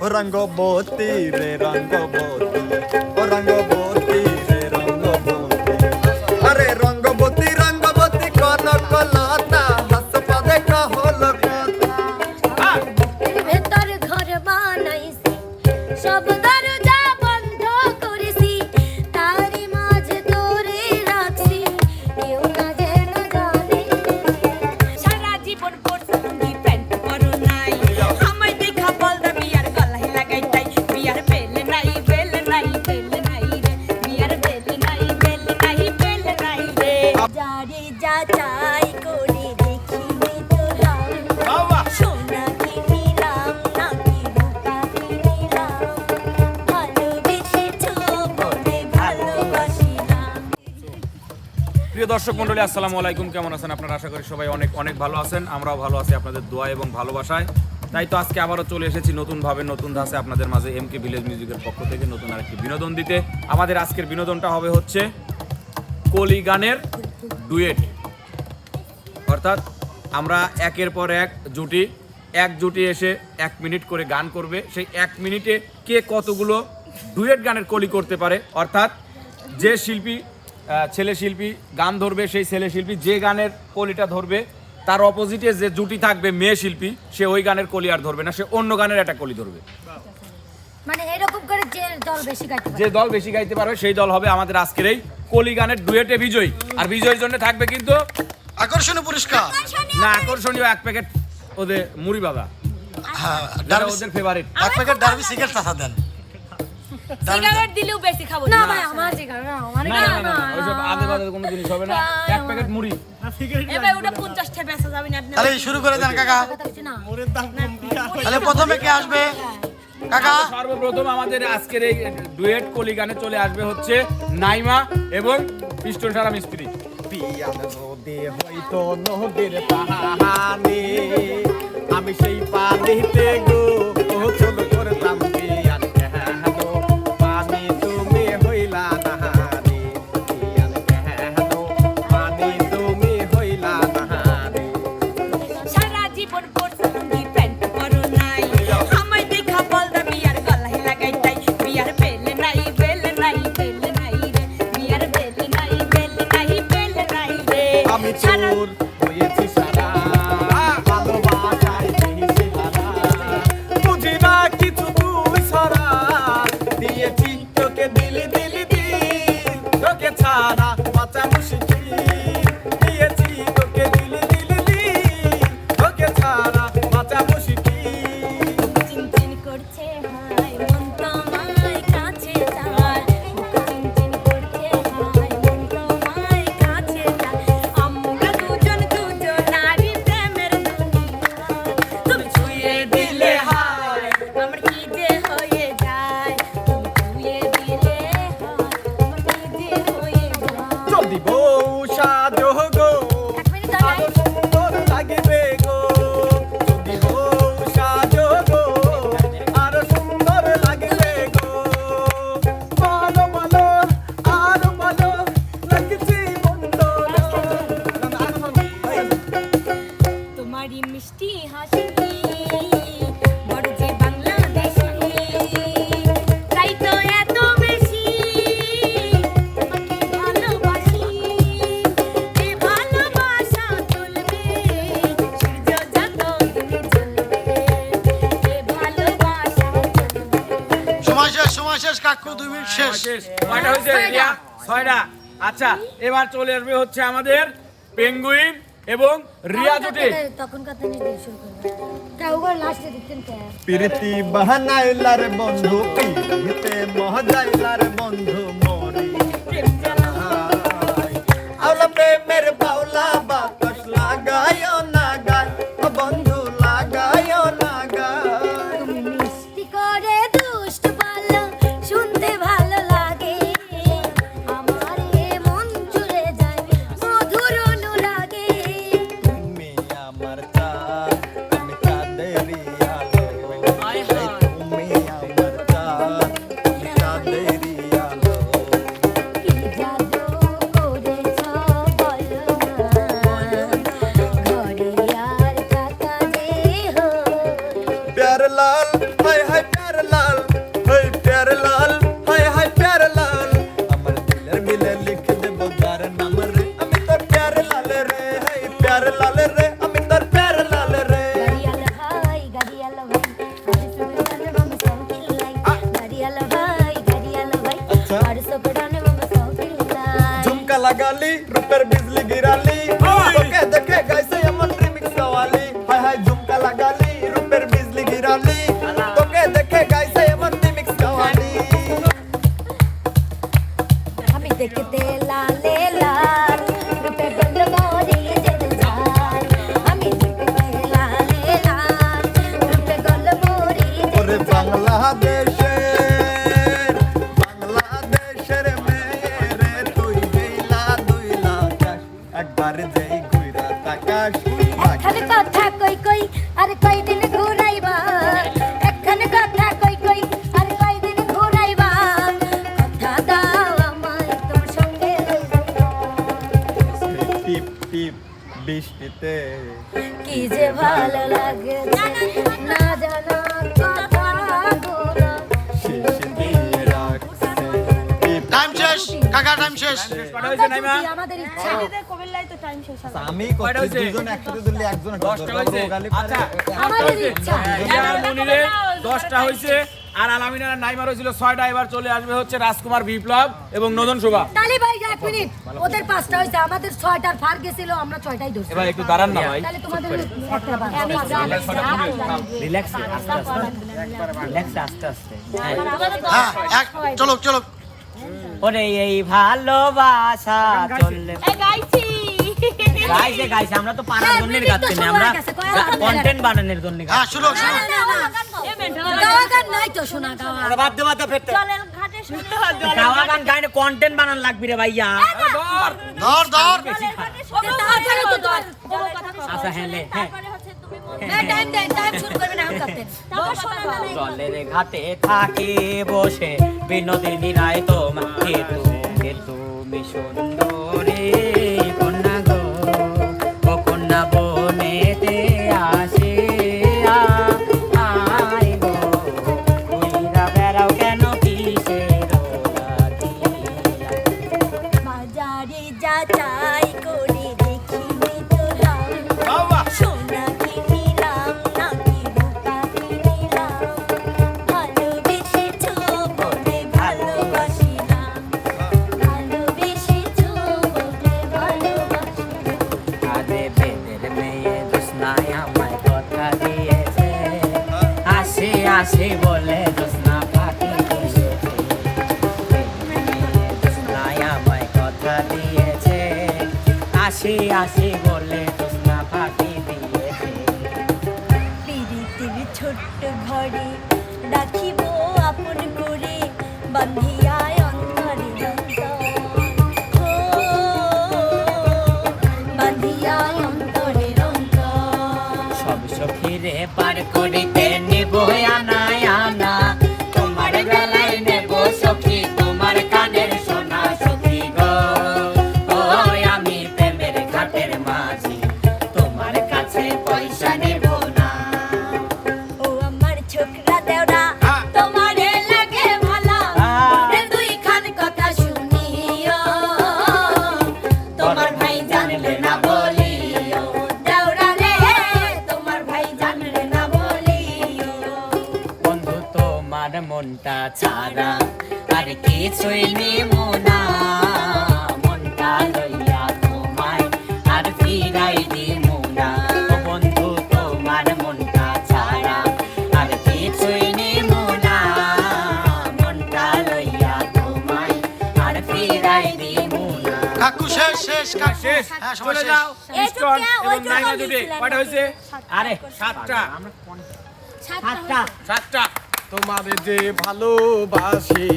রঙ্গবতী রে রঙ্গবতী ও রঙ্গবতী। দর্শক মন্ডলী, আসসালামু আলাইকুম। কেমন আছেন আপনারা? আশা করি সবাই অনেক অনেক ভালো আছেন। আমরাও ভালো আছি আপনাদের দোয়া এবং ভালোবাসায়। তাই তো আজকে আবারও চলে এসেছি নতুনভাবে নতুন ধাসে আপনাদের মাঝে এম কে ভিলেজ মিউজিকের পক্ষ থেকে নতুন আরেকটি বিনোদন দিতে। আমাদের আজকের বিনোদনটা হবে হচ্ছে কলি গানের ডুয়েট। অর্থাৎ আমরা একের পর এক জুটি এক জুটি এসে এক মিনিট করে গান করবে। সেই এক মিনিটে কে কতগুলো ডুয়েট গানের কলি করতে পারে? অর্থাৎ যে শিল্পী ছেলে শিল্পী গান ধরবে সেই ছেলে শিল্পী যে গানের কলিটা ধরবে তার অপোজিটে যে জুটি থাকবে মেয়ে শিল্পী সে ওই গানের কলি আর ধরবে না সে অন্য গানের একটা কলি ধরবে। মানে এরকম করে যে দল বেশি গাইতে যে দল বেশি গাইতে পারবে সেই দল হবে আমাদের আজকের এই কলি গানের ডুয়েটে বিজয়ী। আর বিজয়ীর জন্য থাকবে কিন্তু আকর্ষণীয় পুরস্কার। না আকর্ষণীয় এক প্যাকেট ওদের মুড়ি বাবা। হ্যাঁ ওদের ফেভারিট এক প্যাকেট ডারবি সিগারেট চাচা দেন। সিগারেট দিলেও বেশি খাব। না না ভাই আমার ঠিকানা না আমার না না ওইসব আদে বাদে কোনো জিনিস হবে না। এক প্যাকেট মুড়ি। এবার ওটা পঞ্চাশ টাকা বেচা যাবে না আপনি তাহলে শুরু করে দেন কাকা। কথা হচ্ছে না। তাহলে প্রথমে কে আসবে? কাকা। সর্বপ্রথম আমাদের আজকের এই ডুয়েট কলি গানে চলে আসবে হচ্ছে নাইমা এবং পিস্টন সারা মিস্ত্রি পিয়ান নদী হইতো নদীর পাহাড়ে আমি সেই পানিতে গো গোসল করতাম আমি সারা দুই মিনিট শেষ। শেষ কয়টা হয়েছে রিয়া ছয়টা। আচ্ছা এবার চলে আসবে হচ্ছে আমাদের পেঙ্গুইন এবং রিয়া জুটি তখন কথা নিয়ে শুরু করব। প্রীতি বাহানাইলার বন্ধু প্রীতিতে মহাজাইলার বন্ধু মরি আওলা প্রেমের বাউলা বাতাস লাগায় না গায়। বন্ধু বিজলি রূপের বিজলি গিরালি একখানে কথা কই কই আর কই দিন ঘুরাইবা? একখানে কথা কই কই আর কই দিন ঘুরাইবা? কথা দাও আমায় তোমার সঙ্গে। টিপ টিপ বৃষ্টিতে। কি যে ভালো লাগে না জানা টাইম শেষ কাকা টাইম শেষ। যদি আমাদের ইচ্ছা। আমি কয়টা দুজন একসাথে ধরলে একজন দশটা হয়েছে? আচ্ছা হয়েছে। আর আলামিনা আর নাইমার হয়েছিল ছয়টা। এবার চলে আসবে হচ্ছে রাজকুমার বিপ্লব এবং নদন শোভা। তালি ভাই এক মিনিট। ওদের পাঁচটা হয়েছে। আমাদের ছয়টার ফার গেছিল আমরা ছয়টাই ধরছি। এবার একটু দাঁড়ান না ভাই। তাহলে তোমাদের একটা বার আমি রিল্যাক্স আস্তে আস্তে। রিল্যাক্স আস্তে আস্তে। হ্যাঁ। চলো চলো। ওরে এই ভালোবাসা চললে আমরা তো পানার হ্যাঁ, জন্য গাচ্ছি না আমরা হয়ে গেছে, কয় হাজার কন্টেন্ট বানানোর জন্য হ্যাঁ শুনো শুনো গাওয়া গান নাই তো শোনা গাওয়া বাদ দে বাদ দে ফেরতে জলের ঘাটে শুনে গাওয়া গান গাইনে কন্টেন্ট বানান লাগবি রে ভাইয়া ধর ধর ধর তাড়াতাড়ি তো ধর। আচ্ছা হ্যাঁ লে হ্যাঁ হ্যাঁ, time দেন, time শুরু করবেন এখন করতেন। জলের ঘাটে থাকি বসে বিনোদিনী রায় তোমাকে তুমি তুমি সুন্দরী আসি বলে জোসনা পাখি জোসনায় আমায় কথা দিয়েছে। আসি আসি বলে শেষ। শেষ হ্যাঁ সবাই চলে যাও। ইস্টন তো কে- ওই এবং নাইমা বলছিলেন। কয়টা হয়েছে? আরে সাতটা। সাতটা। সাতটা। তোমারে যে ভালোবাসি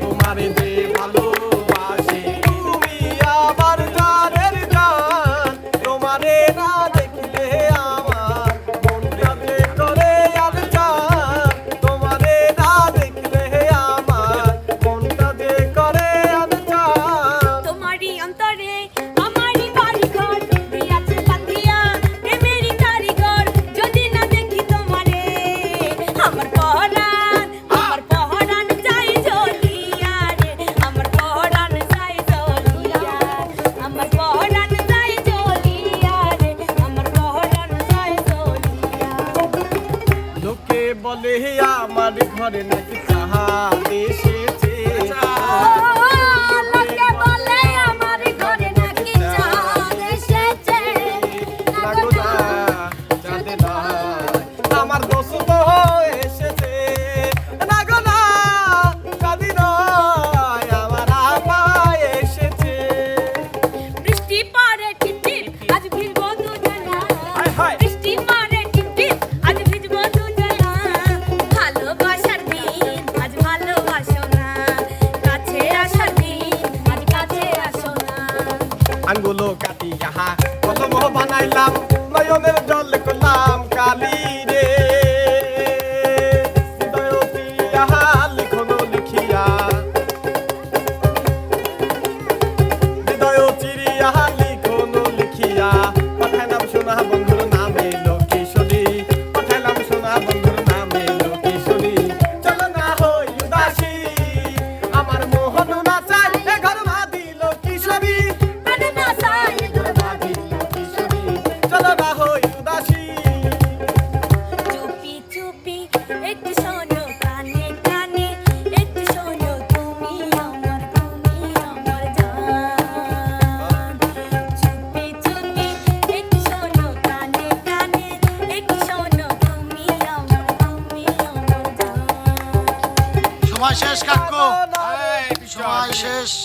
তোমারে যে ভালোবাসি তুমি আমার জানের জান। তোমারে না দেখলে আমার মনটা যে করে আর চান। তোমারে না দেখলে আমার মনটা যে করে আর চান। তোমারই অন্তরে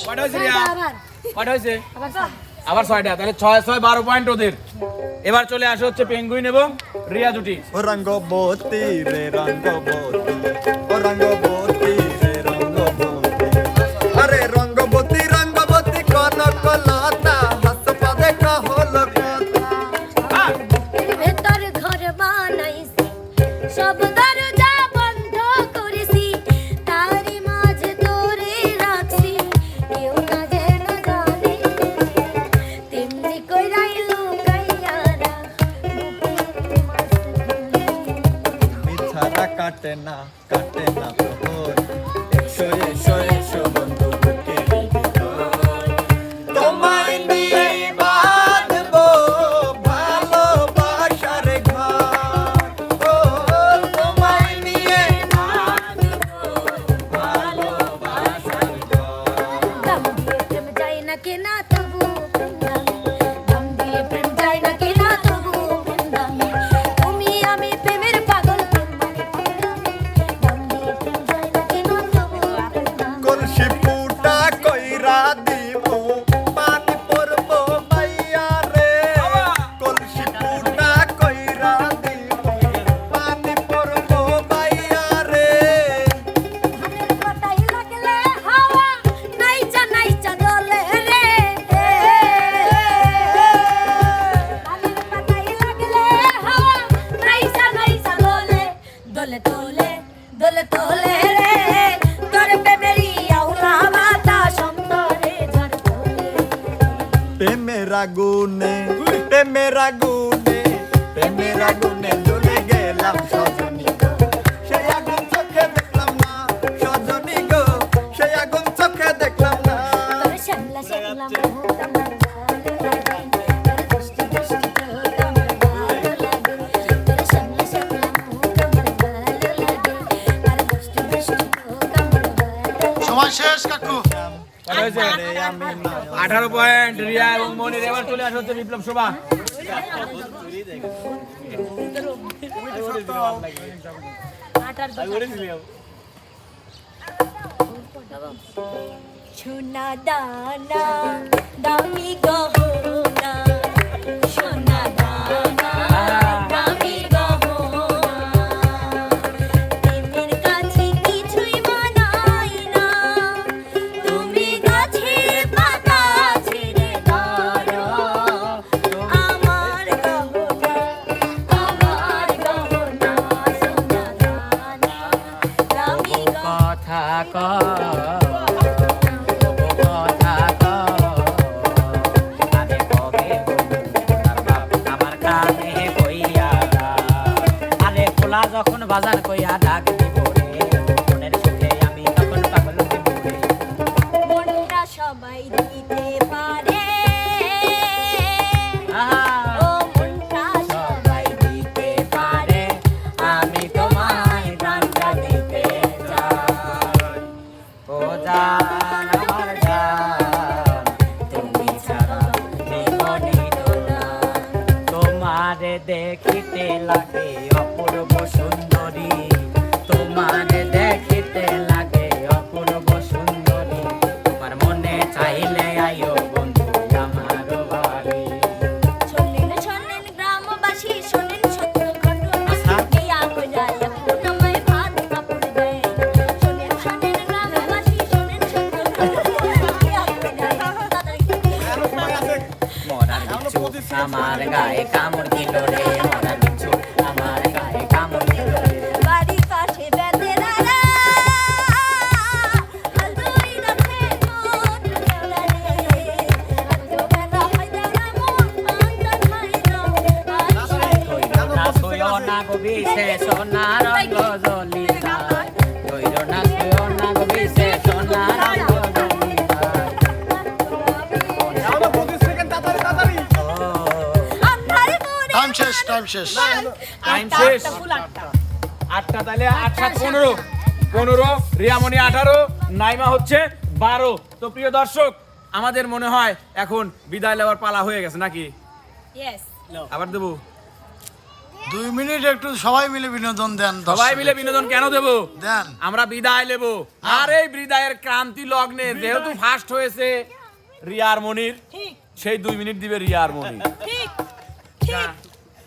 কয়টা হয়েছে রিয়া আবার। ছয়টা তাহলে ছয় ছয় বারো পয়েন্ট ওদের। এবার চলে আসে হচ্ছে পেঙ্গুইন এবং রিয়া জুটি রঙ্গবতী রে রঙ্গবতী রঙ্গবতী কাটে না কাটে না একশো একশো আঠারো পয়েন্ট রিয়া এবং মনির, এবার চলে আসা হচ্ছে বিপ্লব শোভা। ছুনা দানা, দামি গহনা, সোনা আমার গায়ে কামড় টাইম শেষ। টাইম শেষ। আটটা তাহলে আট সাত পনেরো। পনেরো রিয়ামণি আঠারো নাইমা হচ্ছে বারো। তো প্রিয় দর্শক আমাদের মনে হয় এখন বিদায় নেওয়ার পালা হয়ে গেছে নাকি? আবার দেবো। দুই মিনিট একটু সবাই মিলে বিনোদন দেন সবাই মিলে বিনোদন কেন দেবো? দেন। আমরা বিদায় নেব। আর এই বিদায়ের ক্রান্তি লগ্নে যেহেতু ফার্স্ট হয়েছে রিয়ার মনির সেই দুই মিনিট দিবে রিয়ার মনির। ঠিক।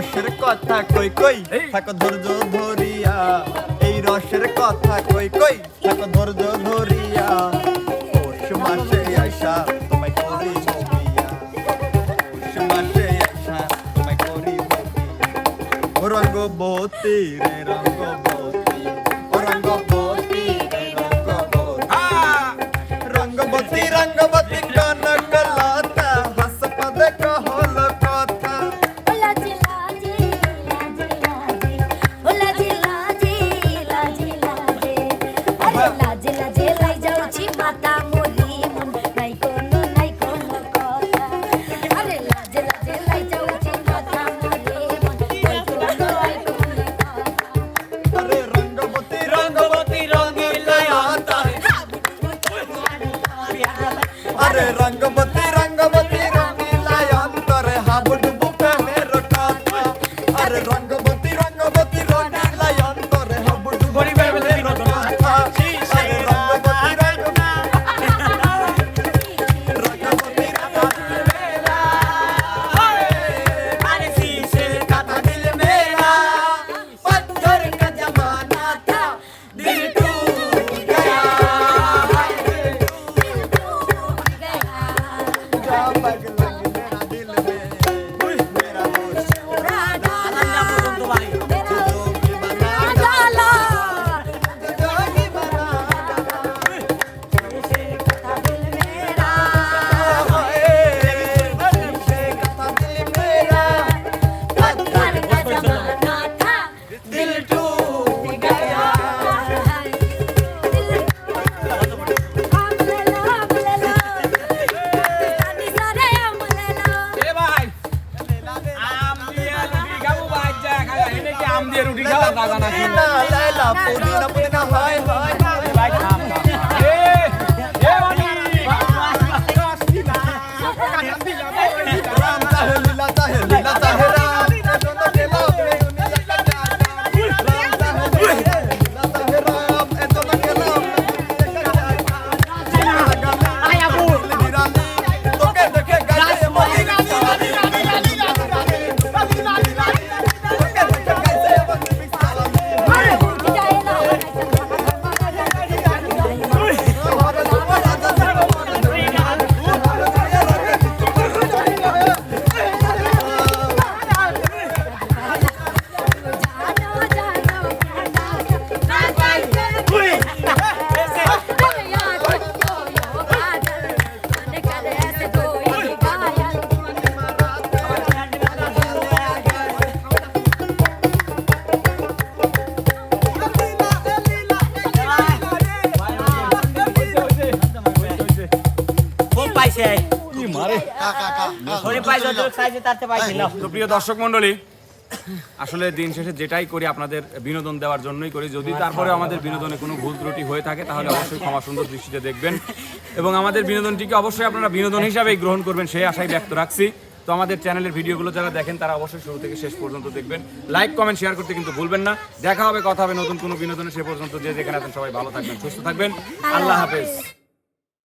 রসের কথা কই কই। থাকো ধৈর্য ধরিয়া। এই রসের কথা কই কই? থাকো ধৈর্য ধরিয়া। পৌষ মাসে আইসা তোমায় করি পৌষ মাসে আইসা তোমায় করি রঙ্গবতী রে রঙ্গবতী। রঙ্গবতী। রে রঙ্গবতী রঙ্গবতী রঙ্গবতী। তো প্রিয় দর্শক মন্ডলী আসলে দিন শেষে যেটাই করি আপনাদের বিনোদন দেওয়ার জন্যই করি। যদি তারপরে আমাদের বিনোদনে কোনো ভুল ত্রুটি হয়ে থাকে তাহলে অবশ্যই ক্ষমা সুন্দর দৃষ্টিতে দেখবেন। এবং আমাদের বিনোদনটিকে অবশ্যই আপনারা বিনোদন হিসাবেই গ্রহণ করবেন সেই আশাই ব্যক্ত রাখছি। তো আমাদের চ্যানেলের ভিডিওগুলো যারা দেখেন তারা অবশ্যই শুরু থেকে শেষ পর্যন্ত দেখবেন। লাইক কমেন্ট শেয়ার করতে কিন্তু ভুলবেন না। দেখা হবে কথা হবে নতুন কোনো বিনোদনে সে পর্যন্ত। যে যেখানে আছেন সবাই ভালো থাকবেন সুস্থ থাকবেন। আল্লাহ হাফেজ।